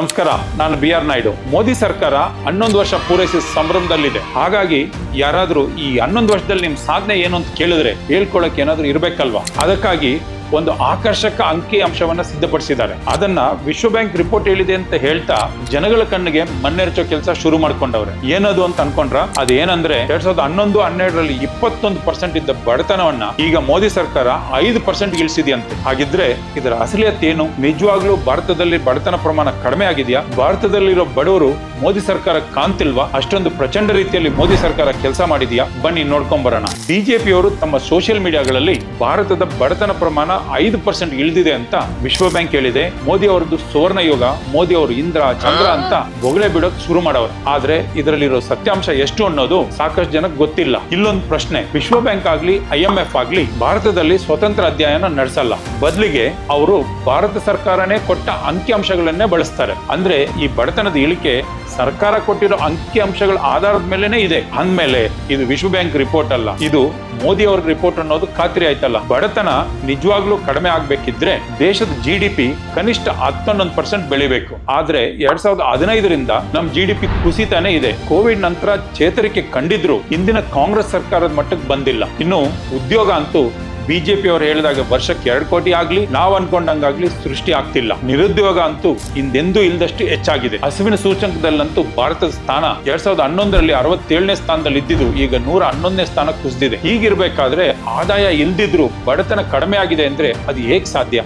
ನಮಸ್ಕಾರ, ನಾನು B R Naidu. Modi ಸರ್ಕಾರ ಹನ್ನೊಂದು ವರ್ಷ ಪೂರೈಸಿದ ಸಂಭ್ರಮದಲ್ಲಿದೆ. ಹಾಗಾಗಿ ಯಾರಾದ್ರೂ ಈ ಹನ್ನೊಂದು ವರ್ಷದಲ್ಲಿ ನಿಮ್ಮ ಸಾಧನೆ ಏನು ಅಂತ ಕೇಳಿದ್ರೆ ಹೇಳ್ಕೊಳಕ್ ಏನಾದ್ರೂ ಇರ್ಬೇಕಲ್ವಾ? ಅದಕ್ಕಾಗಿ ಒಂದು ಆಕರ್ಷಕ ಅಂಕಿ ಅಂಶವನ್ನ ಸಿದ್ಧಪಡಿಸಿದ್ದಾರೆ. ಅದನ್ನ ವಿಶ್ವ ಬ್ಯಾಂಕ್ ರಿಪೋರ್ಟ್ ಹೇಳಿದೆ ಅಂತ ಹೇಳ್ತಾ ಜನಗಳ ಕಣ್ಣಿಗೆ ಮಣ್ಣೆರಚೋ ಕೆಲಸ ಶುರು ಮಾಡ್ಕೊಂಡವ್ರೆ. ಏನದು ಅಂತ ಅನ್ಕೊಂಡ್ರ? ಅದೇನಂದ್ರೆ ಎರಡ್ ಸಾವಿರದ ಹನ್ನೊಂದು, ಹನ್ನೆರಡರಲ್ಲಿ ಇಪ್ಪತ್ತೊಂದು ಪರ್ಸೆಂಟ್ ಇದ್ದ ಬಡತನವನ್ನ ಈಗ ಮೋದಿ ಸರ್ಕಾರ ಐದು ಪರ್ಸೆಂಟ್ ಇಳಿಸಿದೆಯಂತೆ. ಹಾಗಿದ್ರೆ ಇದರ ಅಸಲಿಯತ್ ಏನು? ನಿಜವಾಗ್ಲೂ ಭಾರತದಲ್ಲಿ ಬಡತನ ಪ್ರಮಾಣ ಕಡಿಮೆ ಆಗಿದೆಯಾ? ಭಾರತದಲ್ಲಿರೋ ಬಡವರು ಮೋದಿ ಸರ್ಕಾರ ಕಾಂತಿಲ್ವಾ ಅಷ್ಟೊಂದು ಪ್ರಚಂಡ ರೀತಿಯಲ್ಲಿ ಮೋದಿ ಸರ್ಕಾರ ಕೆಲಸ ಮಾಡಿದ್ಯಾ? ಬನ್ನಿ ನೋಡ್ಕೊಂಡ್ ಬರೋಣ. ಬಿಜೆಪಿಯವರು ತಮ್ಮ ಸೋಷಿಯಲ್ ಮೀಡಿಯಾಗಳಲ್ಲಿ ಭಾರತದ ಬಡತನ ಪ್ರಮಾಣ ಐದು ಪರ್ಸೆಂಟ್ ಇಳಿದಿದೆ ಅಂತ ವಿಶ್ವ ಬ್ಯಾಂಕ್ ಹೇಳಿದೆ. ಮೋದಿ ಅವರದ್ದು ಸುವರ್ಣ ಯುಗ ಮೋದಿ ಅವರು ಇಂದ್ರ ಚಂದ್ರ ಅಂತ ಬೊಗಳೆ ಬಿಡೋಕ್ ಶುರು ಮಾಡವರು. ಆದ್ರೆ ಇದರಲ್ಲಿರೋ ಸತ್ಯಾಂಶ ಎಷ್ಟು ಅನ್ನೋದು ಸಾಕಷ್ಟು ಜನಕ್ಕೆ ಗೊತ್ತಿಲ್ಲ. ಇಲ್ಲೊಂದು ಪ್ರಶ್ನೆ ವಿಶ್ವ ಬ್ಯಾಂಕ್ ಆಗ್ಲಿ ಐ ಎಂ ಎಫ್ ಆಗ್ಲಿ ಭಾರತದಲ್ಲಿ ಸ್ವತಂತ್ರ ಅಧ್ಯಯನ ನಡೆಸಲ್ಲ. ಬದಲಿಗೆ ಅವರು ಭಾರತ ಸರ್ಕಾರನೇ ಕೊಟ್ಟ ಅಂಕಿಅಂಶಗಳನ್ನೇ ಬಳಸ್ತಾರೆ. ಅಂದ್ರೆ ಈ ಬಡತನದ ಇಳಿಕೆ ಸರ್ಕಾರ ಕೊಟ್ಟಿರೋ ಅಂಕಿ ಅಂಶಗಳ ಆಧಾರದ ಮೇಲೆನೆ ಇದೆ. ಅಂದ್ಮೇಲೆ ಇದು ವಿಶ್ವ ಬ್ಯಾಂಕ್ ರಿಪೋರ್ಟ್ ಅಲ್ಲ. ಇದು ಮೋದಿ ಅವ್ರ ರಿಪೋರ್ಟ್ ಅನ್ನೋದು ಖಾತ್ರಿ ಆಯ್ತಲ್ಲ. ಬಡತನ ನಿಜವಾಗ್ಲೂ ಕಡಿಮೆ ಆಗ್ಬೇಕಿದ್ರೆ ದೇಶದ ಜಿ ಡಿ ಪಿ ಕನಿಷ್ಠ ಹತ್ತೊಂದೊಂದು ಪರ್ಸೆಂಟ್ ಬೆಳಿಬೇಕು. ಆದ್ರೆ ಎರಡ್ ಸಾವಿರದ ಹದಿನೈದರಿಂದ ನಮ್ ಜಿ ಡಿ ಪಿ ಕುಸಿತಾನೆ ಇದೆ. ಕೋವಿಡ್ ನಂತರ ಚೇತರಿಕೆ ಕಂಡಿದ್ರು. ಇಂದಿನ ಕಾಂಗ್ರೆಸ್ ಸರ್ಕಾರದ ಮಟ್ಟಕ್ಕೆ ಬಂದಿಲ್ಲ. ಇನ್ನು ಉದ್ಯೋಗ ಅಂತೂ ಬಿಜೆಪಿ ಅವರು ಹೇಳಿದಾಗ ವರ್ಷಕ್ಕೆ ಎರಡು ಕೋಟಿ ಆಗ್ಲಿ ನಾವು ಅನ್ಕೊಂಡಂಗಾಗ್ಲಿ ಸೃಷ್ಟಿ ಆಗ್ತಿಲ್ಲ. ನಿರುದ್ಯೋಗ ಅಂತೂ ಹಿಂದೆಂದೂ ಇಲ್ಲದಷ್ಟು ಹೆಚ್ಚಾಗಿದೆ. ಹಸಿವಿನ ಸೂಚಕದಲ್ಲಂತೂ ಭಾರತದ ಸ್ಥಾನ ಎರಡ್ ಸಾವಿರದ ಹನ್ನೊಂದರಲ್ಲಿ ಅರವತ್ತೇಳನೇ ಸ್ಥಾನದಲ್ಲಿ ಇದ್ದಿದ್ದು ಈಗ ನೂರ ಹನ್ನೊಂದನೇ ಸ್ಥಾನ ಕುಸಿದಿದೆ. ಹೀಗಿರ್ಬೇಕಾದ್ರೆ ಆದಾಯ ಇಲ್ದಿದ್ರು ಬಡತನ ಕಡಿಮೆ ಆಗಿದೆ ಅಂದ್ರೆ ಅದು ಹೇಗ್ ಸಾಧ್ಯ?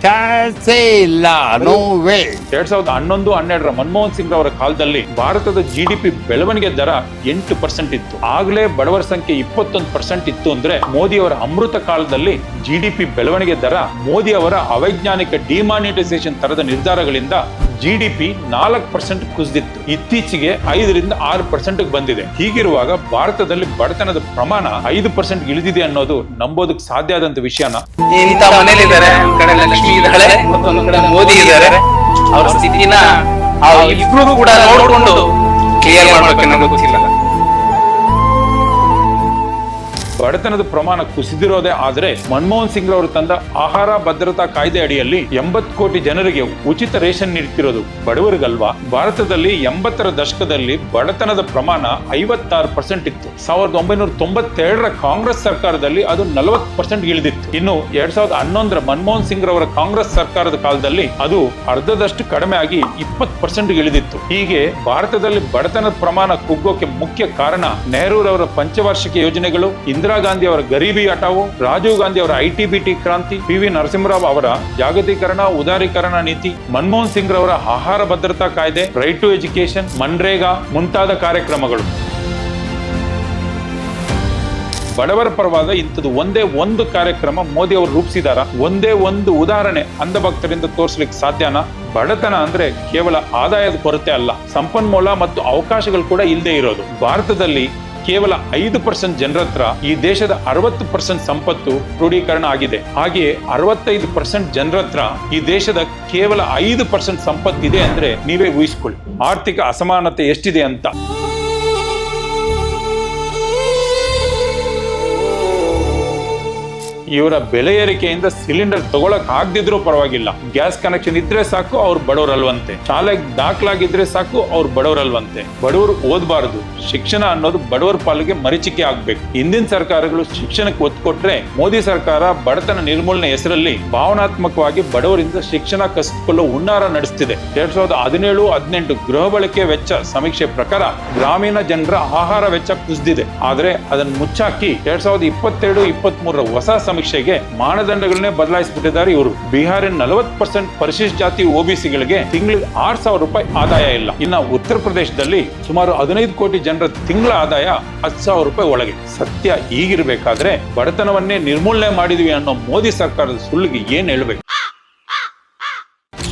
ಇಲ್ಲ ಎರಡ್ ಸಾವಿರದ ಹನ್ನೊಂದು ಹನ್ನೆರಡರ ಮನಮೋಹನ್ ಸಿಂಗ್ ಅವರ ಕಾಲದಲ್ಲಿ ಭಾರತದ ಜಿ ಡಿ ಪಿ ಬೆಳವಣಿಗೆ ದರ ಎಂಟು ಪರ್ಸೆಂಟ್ ಇತ್ತು. ಆಗ್ಲೇ ಬಡವರ ಸಂಖ್ಯೆ ಇಪ್ಪತ್ತೊಂದು ಪರ್ಸೆಂಟ್ ಇತ್ತು ಅಂದ್ರೆ ಮೋದಿ ಅವರ ಅಮೃತ ಕಾಲದಲ್ಲಿ ಜಿ ಡಿ ಪಿ ಬೆಳವಣಿಗೆ ದರ ಮೋದಿ ಅವರ ಅವೈಜ್ಞಾನಿಕ ಡಿಮಾನಿಟೈಸೇಷನ್ ತರದ ನಿರ್ಧಾರಗಳಿಂದ ಜಿ ಡಿ ಪಿ ನಾಲ್ಕು ಪರ್ಸೆಂಟ್ ಕುಸಿದಿತ್ತು. ಇತ್ತೀಚೆಗೆ ಐದರಿಂದ ಆರು ಪರ್ಸೆಂಟ್ ಬಂದಿದೆ. ಹೀಗಿರುವಾಗ ಭಾರತದಲ್ಲಿ ಬಡತನದ ಪ್ರಮಾಣ ಐದು ಪರ್ಸೆಂಟ್ ಇಳಿದಿದೆ ಅನ್ನೋದು ನಂಬೋದಕ್ಕೆ ಸಾಧ್ಯ ಆದಂತ ವಿಷಯನ? ಇಂಥ ಮೋದಿ ಸ್ಥಿತಿನ ಕೂಡ ನೋಡ್ಕೊಂಡು ಕ್ಲಿಯರ್ ಗೊತ್ತಿಲ್ಲ. ಬಡತನದ ಪ್ರಮಾಣ ಕುಸಿದಿರೋದೇ ಆದ್ರೆ ಮನಮೋಹನ್ ಸಿಂಗ್ ಅವರು ತಂದ ಆಹಾರ ಭದ್ರತಾ ಕಾಯ್ದೆ ಅಡಿಯಲ್ಲಿ ಎಂಬತ್ ಕೋಟಿ ಜನರಿಗೆ ಉಚಿತ ರೇಷನ್ ನೀಡ್ತಿರೋದು ಬಡವರಿಗಲ್ವಾ? ಭಾರತದಲ್ಲಿ ಎಂಬತ್ತರ ದಶಕದಲ್ಲಿ ಬಡತನದ ಪ್ರಮಾಣ ಐವತ್ತಾರು ಪರ್ಸೆಂಟ್ ಇತ್ತು. ಸಾವಿರದ ಒಂಬೈನೂರ ತೊಂಬತ್ತೆರಡರ ಕಾಂಗ್ರೆಸ್ ಸರ್ಕಾರದಲ್ಲಿ ಅದು ನಲವತ್ತು ಪರ್ಸೆಂಟ್ ಇಳಿದಿತ್ತು. ಇನ್ನು ಎರಡ್ ಸಾವಿರದ ಹನ್ನೊಂದರ ಮನಮೋಹನ್ ಸಿಂಗ್ ರವರ ಕಾಂಗ್ರೆಸ್ ಸರ್ಕಾರದ ಕಾಲದಲ್ಲಿ ಅದು ಅರ್ಧದಷ್ಟು ಕಡಿಮೆ ಆಗಿ ಇಪ್ಪತ್ತು ಪರ್ಸೆಂಟ್ ಇಳಿದಿತ್ತು. ಹೀಗೆ ಭಾರತದಲ್ಲಿ ಬಡತನದ ಪ್ರಮಾಣ ಕುಗ್ಗೋಕೆ ಮುಖ್ಯ ಕಾರಣ ನೆಹರೂರವರ ಪಂಚವಾರ್ಷಿಕ ಯೋಜನೆಗಳು, ಇಂದಿರಾ ಗಾಂಧಿ ಅವರ ಗರೀಬಿ ಹಠಾವು, ರಾಜೀವ್ ಗಾಂಧಿ ಅವರ ಐಟಿ ಬಿಟಿ ಕ್ರಾಂತಿ, ಪಿ ವಿ ನರಸಿಂಹರಾವ್ ಅವರ ಜಾಗತೀಕರಣ, ಉದಾರೀಕರಣ ನೀತಿ, ಮನಮೋಹನ್ ಸಿಂಗ್ ರವರ ಆಹಾರ ಭದ್ರತಾ ಕಾಯ್ದೆ ರೈಟ್ ಟು ಎಜುಕೇಶನ್ ಮನ್ರೇಗಾ ಮುಂತಾದ ಕಾರ್ಯಕ್ರಮಗಳು. ಬಡವರ ಪರವಾದ ಇಂಥದ್ದು ಒಂದೇ ಒಂದು ಕಾರ್ಯಕ್ರಮ ಮೋದಿ ಅವರು ರೂಪಿಸಿದಾರ? ಒಂದೇ ಒಂದು ಉದಾಹರಣೆ ಅಂಧಭಕ್ತರಿಂದ ತೋರಿಸಲಿಕ್ಕೆ ಸಾಧ್ಯನಾ? ಬಡತನ ಅಂದ್ರೆ ಕೇವಲ ಆದಾಯದ ಕೊರತೆ ಅಲ್ಲ, ಸಂಪನ್ಮೂಲ ಮತ್ತು ಅವಕಾಶಗಳು ಕೂಡ ಇಲ್ಲದೆ ಇರೋದು. ಭಾರತದಲ್ಲಿ ಕೇವಲ ಐದು ಪರ್ಸೆಂಟ್ ಜನರ ಹತ್ರ ಈ ದೇಶದ ಅರವತ್ತು ಪರ್ಸೆಂಟ್ ಸಂಪತ್ತು ಕ್ರೋಢೀಕರಣ ಆಗಿದೆ. ಹಾಗೆಯೇ ಅರವತ್ತೈದು ಪರ್ಸೆಂಟ್ ಜನರ ಹತ್ರ ಈ ದೇಶದ ಕೇವಲ ಐದು ಪರ್ಸೆಂಟ್ ಸಂಪತ್ತಿದೆ ಅಂದ್ರೆ ನೀವೇ ಊಹಿಸ್ಕೊಳ್ಳಿ. ಆರ್ಥಿಕ ಅಸಮಾನತೆ ಎಷ್ಟಿದೆ ಅಂತ. ಇವರ ಬೆಲೆ ಏರಿಕೆಯಿಂದ ಸಿಲಿಂಡರ್ ತಗೊಳಕ್ ಆಗದಿದ್ರು ಪರವಾಗಿಲ್ಲ. ಗ್ಯಾಸ್ ಕನೆಕ್ಷನ್ ಇದ್ರೆ ಸಾಕು, ಅವ್ರು ಬಡವರಲ್ವಂತೆ. ಶಾಲೆಗೆ ದಾಖಲಾಗಿದ್ರೆ ಸಾಕು, ಅವ್ರು ಬಡವರಲ್ವಂತೆ. ಬಡವರು ಓದಬಾರದು. ಶಿಕ್ಷಣ ಅನ್ನೋದು ಬಡವರ ಪಾಲಿಗೆ ಮರೀಚಿಕೆ ಆಗ್ಬೇಕು. ಹಿಂದಿನ ಸರ್ಕಾರಗಳು ಶಿಕ್ಷಣಕ್ಕೆ ಒತ್ತು ಕೊಟ್ರೆ ಮೋದಿ ಸರ್ಕಾರ ಬಡತನ ನಿರ್ಮೂಲನೆ ಹೆಸರಲ್ಲಿ ಭಾವನಾತ್ಮಕವಾಗಿ ಬಡವರಿಂದ ಶಿಕ್ಷಣ ಕಸಿದುಕೊಳ್ಳೋ ಹುನ್ನಾರ ನಡೆಸುತ್ತಿದೆ ಎರಡ್ ಸಾವಿರದ ಹದಿನೇಳು, ಹದಿನೆಂಟು ಗೃಹ ಬಳಕೆ ವೆಚ್ಚ ಸಮೀಕ್ಷೆ ಪ್ರಕಾರ ಗ್ರಾಮೀಣ ಜನರ ಆಹಾರ ವೆಚ್ಚ ಕುಸಿದಿದೆ. ಆದ್ರೆ ಅದನ್ನು ಮುಚ್ಚಾಕಿ ಎರಡ್ ಸಾವಿರದ ಇಪ್ಪತ್ತೆರಡು ಇಪ್ಪತ್ತ್ ಮೂರರ ಹೊಸ ಸಮೀಕ್ಷೆಗೆ ಮಾನದಂಡಗಳನ್ನೇ ಬದಲಾಯಿಸಿಬಿಟ್ಟಿದ್ದಾರೆ ಇವರು. ಬಿಹಾರ ನಲವತ್ತು ಪರ್ಸೆಂಟ್ ಪರಿಶಿಷ್ಟ ಜಾತಿ ಒಬಿಸಿಗಳಿಗೆ ತಿಂಗಳಿಗೆ ಆರ್ ಸಾವಿರ ರೂಪಾಯಿ ಆದಾಯ ಇಲ್ಲ. ಇನ್ನ ಉತ್ತರ ಪ್ರದೇಶದಲ್ಲಿ ಸುಮಾರು ಹದಿನೈದು ಕೋಟಿ ಜನರ ತಿಂಗಳ ಆದಾಯ ಹತ್ತು ಸಾವಿರ ರೂಪಾಯಿ ಒಳಗೆ. ಸತ್ಯ ಈಗಿರ್ಬೇಕಾದ್ರೆ ಬಡತನವನ್ನೇ ನಿರ್ಮೂಲನೆ ಮಾಡಿದ್ವಿ ಅನ್ನೋ ಮೋದಿ ಸರ್ಕಾರದ ಸುಳ್ಳಿಗೆ ಏನ್ ಹೇಳ್ಬೇಕು?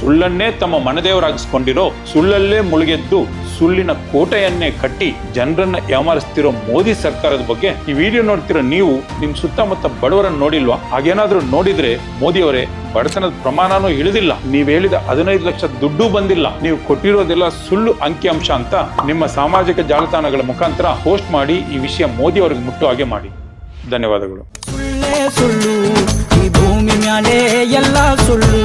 ಸುಳ್ಳನ್ನೇ ತಮ್ಮ ಮನದೇವರಾಗಿಸ್ಕೊಂಡಿರೋ ಸುಳ್ಳಲ್ಲೇ ಮುಳುಗೆದ್ದು ಸುಳ್ಳಿನ ಕೋಟೆಯನ್ನೇ ಕಟ್ಟಿ ಜನರನ್ನ ಯಾಮಾರಿಸ್ತಿರೋ ಮೋದಿ ಸರ್ಕಾರದ ಬಗ್ಗೆ ಈ ವಿಡಿಯೋ ನೋಡ್ತಿರೋ ನೀವು ನಿಮ್ ಸುತ್ತಮುತ್ತ ಬಡವರನ್ನ ನೋಡಿಲ್ವಾ? ಹಾಗೇನಾದ್ರೂ ನೋಡಿದ್ರೆ ಮೋದಿ ಅವರೇ ಬಡತನದ ಪ್ರಮಾಣನೂ ಇಳಿದಿಲ್ಲ. ನೀವ್ ಹೇಳಿದ ಹದಿನೈದು ಲಕ್ಷ ದುಡ್ಡು ಬಂದಿಲ್ಲ. ನೀವು ಕೊಟ್ಟಿರೋದೆಲ್ಲ ಸುಳ್ಳು ಅಂಕಿಅಂಶ ಅಂತ ನಿಮ್ಮ ಸಾಮಾಜಿಕ ಜಾಲತಾಣಗಳ ಮುಖಾಂತರ ಪೋಸ್ಟ್ ಮಾಡಿ ಈ ವಿಷಯ ಮೋದಿ ಅವರಿಗೆ ಮುಟ್ಟು ಹಾಗೆ ಮಾಡಿ. ಧನ್ಯವಾದಗಳು. ಸುಳ್ಳೇ ಈ ಭೂಮಿ ಎಲ್ಲ ಸುಳ್ಳು.